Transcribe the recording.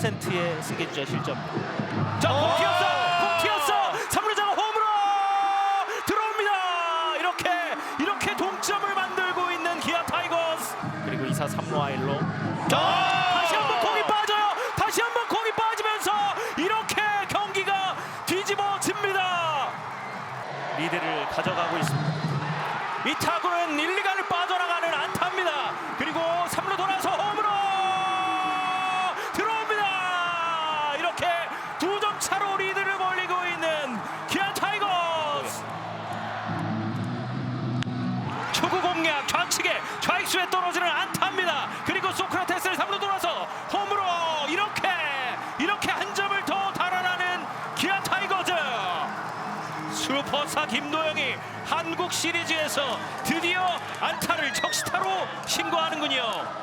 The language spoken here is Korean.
10%의 승계주자 실점. 자, 공 튀었어! 공 튀었어! 3루자가 홈으로 들어옵니다! 이렇게, 이렇게 동점을 만들고 있는 기아 타이거스! 그리고 2사 3루 아일로. 자, 다시 한번 공이 빠져요! 다시 한번 공이 빠지면서 이렇게 경기가 뒤집어집니다! 리드를 가져가고 있습니다. 이 타구는 1, 2간을 빠져나가 초구 공략 좌측에 좌익수에 떨어지는 안타입니다. 그리고 소크라테스를 3루 돌아서 홈으로 이렇게 이렇게 한 점을 더 달아나는 기아 타이거즈. 슈퍼스타 김도영이 한국 시리즈에서 드디어 안타를 적시타로 신고하는군요.